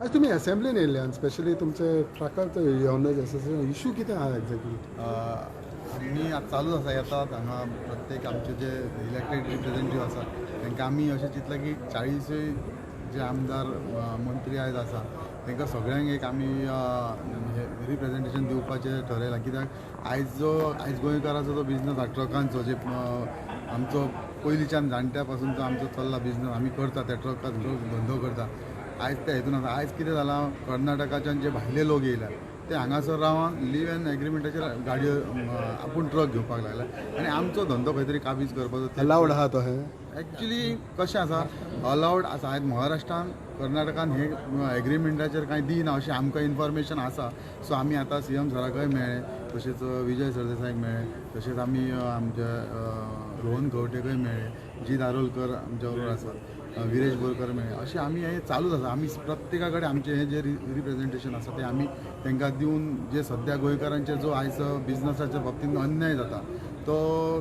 आज तुम्ही असेंब्लीन येयल्यान स्पेशली तुमचे ट्रकाक येवनच आसा इशू कितें आहा एक्झॅक्टली आमी आतां चालूच आसा येतात हांगा प्रत्येक आमचे जे इलेक्टेड रिप्रेझेंटेटीव आसा तांकां आमी अशें चिंतलां की चाळीसूय जे आमदार मंत्री आयज आसा तांकां सगळ्यांक एक आमी रिप्रेझेंटेशन दिवपाचें ठरयलां कित्याक आयज जो आयज गोंयकाराचो जो बिझनस आहा ट्रकांचो जे आमचो पयलींच्यान जाणट्या पासून जो आमचो चल्ला बिझनस आमी करता त्या ट्रकाचो धंदो करता. आयज त्या हितून आसा आयज कितें जालां कर्नाटकाच्यान जे भायले लोक येयल्या ते हांगासर रावन लिव एन एग्रीमेंटाचेर गाडयो आपूण ट्रक घेवपाक लागला. आनी आमचो धंदो खंय तरी काबीज करपाचो ते- अलावड आहा तो हे? एक्चुली कशें आसा अलावड आसा. आयज महाराष्ट्रान कर्नाटकान हे एग्रीमेंटाचेर कांय दिना अशें आमकां इन्फॉर्मेशन आसा. सो आमी आतां सी एम सराकय मेळ्ळे तशेंच विजय सरदेसायक मेळ्ळे तशेंच आमी अ, आमचे अ, रोहन खंवटेकय मेळ्ळे जी दारोलकर आमच्या बरोबर आसात. अ, विरेश बोरकर मेळ्ळे अशें आमी हें चालूच आसा आमी प्रत्येका कडेन आमचें हें जे रिप्रेझेंटेशन आसा तें आमी तांकां दिवन जे सद्या गोंयकारांचे जो आयज बिजनसाच्या बाबतींत अन्याय जाता तो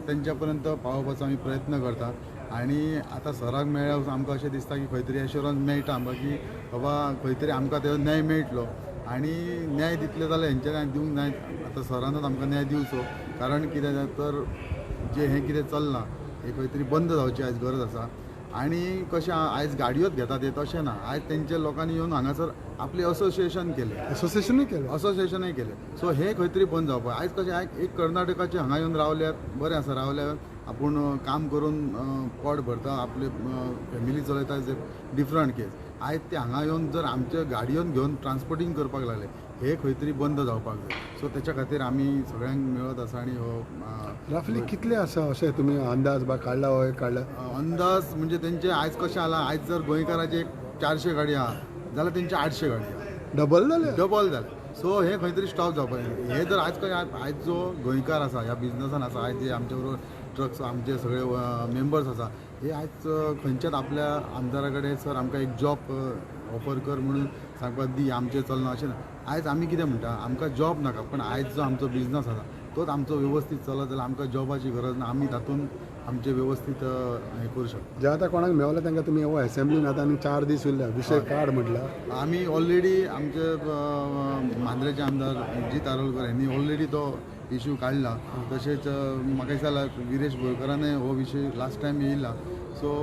तेंच्या पर्यंत पावोवपाचो आमी प्रयत्न करतात. आनी आतां सराक मेळ्ळ्या आमकां अशें दिसता की खंय तरी एश्युरन्स मेळटा की बाबा खंय तरी आमकां तेजो न्याय मेळटलो. आनी न्याय दितले जाल्यार हेंच्यानी दिवंक न्याय आतां सरानच आमकां न्याय दिवचो. कारण कितें तर जें हें कितें चल्लां हें खंय तरी बंद जावची आयज गरज आसा. आनी कशें आयज गाडयोच घेतात ते तशें ना. आयज तेंचे लोकांनी येवन हांगासर आपलें असोसिएशन केलें. असोसिएशनूय केलें. असोसिएशनय केलें. सो हे खंय तरी बंद जावपाक आयज कशें आयज एक कर्नाटकाचे हांगा येवन रावल्यात. बरें आसा रावल्यात. आपूण काम करून पोट भरता. आपले फॅमिली चलयता इज डिफरंट केस आयज ते हांगा येवन जर आमचे गाडयोन घेवन ट्रान्सपोर्टींग करपाक लागले हे खंय तरी बंद जावपाक जाय. सो तेच्या खातीर आमी सगळ्यांक मेळत आसा आनी हो रफली कितले आसा अशें तुमी अंदाज बा काडला हो काडला अंदाज म्हणजे तेंचे आयज कशें जाला आयज जर गोंयकाराचे एक चारशे गाडी आहा जाल्यार तेंचे आठशे गाडी आहा. डबल जाले डबल जालें सो हे खंय तरी स्टॉप जावपाक जाय. हे जर आयज खंय आयज जो गोंयकार आसा ह्या बिझनसान आसा आयज जे आमचे बरोबर ट्रक्स आमचे सगळे मेंबर्स आसा हे आयज खंयच्याच आपल्या आमदारा कडेन सर आमकां एक जॉब ऑफर कर म्हणून सांगपाक दी आमचें चलना अशें ना. आयज आमी कितें म्हणटा आमकां जॉब नाका पण आयज जो आमचो बिझनस आसा तोच आमचो वेवस्थीत चलत जाल्यार आमकां जॉबाची गरज ना आमी तातूंत आमचें वेवस्थीत हें करूं शकता. जे आतां कोणाक मेवले तांकां तुमी हो असेंब्लीन आतां आनी चार दीस उरल्या विशय काड म्हटल्यार आमी ऑलरेडी आमचे मांद्रेचे आमदार जी तारोलकर यांनी ऑलरेडी तो इश्यू काडला तशेंच म्हाका दिसता विरेश बोरकरानय हो विशय लास्ट टायम येयला सो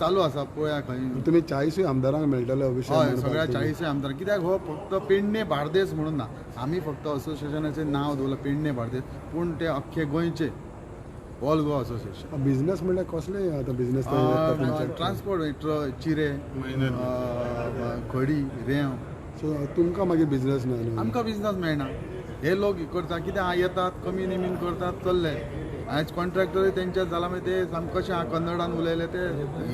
चालू आसा पळोवया खंय तुमी चाळीसूय आमदारांक मेळटले हो विशय हय म्हणपाक सगळ्या. चाळीसय आमदार. कित्याक हो फक्त पेडणे बार्देस म्हणून ना. आमी फक्त असोसिएशनाचें नांव दवरलां पेडणे बार्देस. पूण ते अख्खे गोंयचे? ऑल गोवा असोसिएशन बिझनस म्हणल्यार कसले आतां बिझनस ट्रान्सपोर्ट ट्र चिरे खडी रेंव. सो तुमकां मागीर बिझनस ना? न्हू आमकां बिझनस मेळना हे लोक करता कितें हां येतात कमी निमीन करतात चल्ले. आयज कॉन्ट्रॅक्टरूय तेंचे जाला मागीर ते सामकें कशें कन्नडान उलयले ते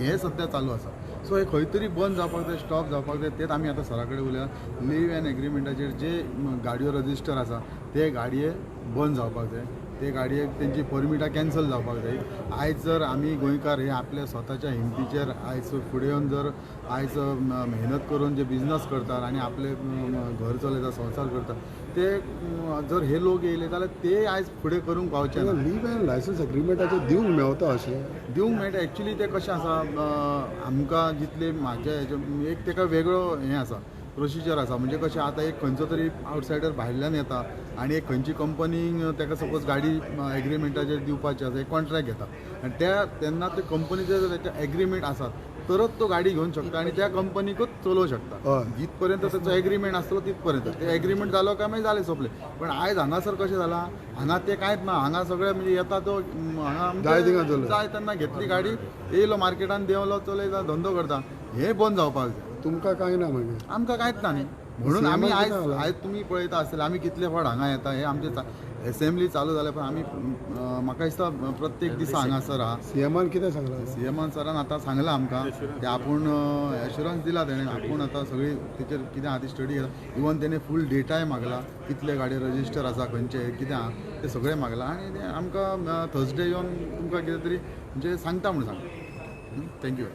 हे सद्या चालू आसा सो हे खंय तरी बंद जावपाक जाय स्टॉप जावपाक जाय तेच आमी आतां सरा कडेन उलया लीव एन एग्रीमेंटाचेर जे गाडयो रजिस्टर आसा ते गाडये बंद जावपाक जाय ते गाडयेक तेंची परमिटां कॅन्सल जावपाक जाय आयज जर आमी गोंयकार हे आपल्या स्वताच्या हिमतीचेर आयज फुडें येवन जर आयज मेहनत करून जे बिझनस करतात आनी आपले घर चलयता संवसार करतात ते जर हे लोक येयले जाल्यार ते आयज फुडें करूंक पावचे ना. लीव एंड लायसन्स एग्रीमेंटाचेर दिवंक मेवता अशें? दिवंक मेळटा. एक्चुली ते कशें आसा आमकां जितले म्हाजे हेजे एक तेका वेगळो हें आसा. प्रोसिजर आसा म्हणजे कशें आतां एक खंयचो तरी आवटसायडर भायल्यान येता आनी एक खंयची कंपनी ताका सपोज गाडी एग्रीमेंटाचेर दिवपाची आसा एक कॉन्ट्रॅक्ट घेता आनी त्या तेन्ना ते कंपनीचे जर तेचे एग्रीमेंट आसात तरच तो गाडी घेवंक शकता आनी त्या कंपनीकूच चलोवंक शकता. हय जितपर्यंत त्याचो एग्रीमेंट आसतलो तिथपर्यंत. ते एग्रीमेंट जालो काय मागीर जालें सोंपलें. पण आयज हांगासर कशें जालां हांगा ते कांयच ना हांगा सगळे म्हणजे येता तो हांगा. जाय तेन्ना घेतली गाडी येयलो मार्केटान देवलो चलयता धंदो करता. हे बंद जावपाक जाय. तुमकां कांय ना मागीर आमकां कांयच ना न्ही. म्हणून आमी कितें आयज? आयज तुमी पळयता आसतले आमी कितले फावट हांगा येता हे आमचे एसेंब्ली चालू जाल्या पण आमी म्हाका दिसता प्रत्येक दिसा हांगासर आहा सीएमान कितें सांगलां? सी एमान सरान आतां सांगलां आमकां की आपूण एश्युरन्स दिला तेणें आपूण आतां सगळी तेचेर कितें आहा ती स्टडी केला इवन तेणें फूल डेटाय मागला कितले गाडी रजिस्टर आसा खंयचे कितें आहा ते सगळें मागलां. आनी तें आमकां थर्सडे येवन तुमकां कितें तरी म्हणजे सांगता म्हूण सांगता थँक्यू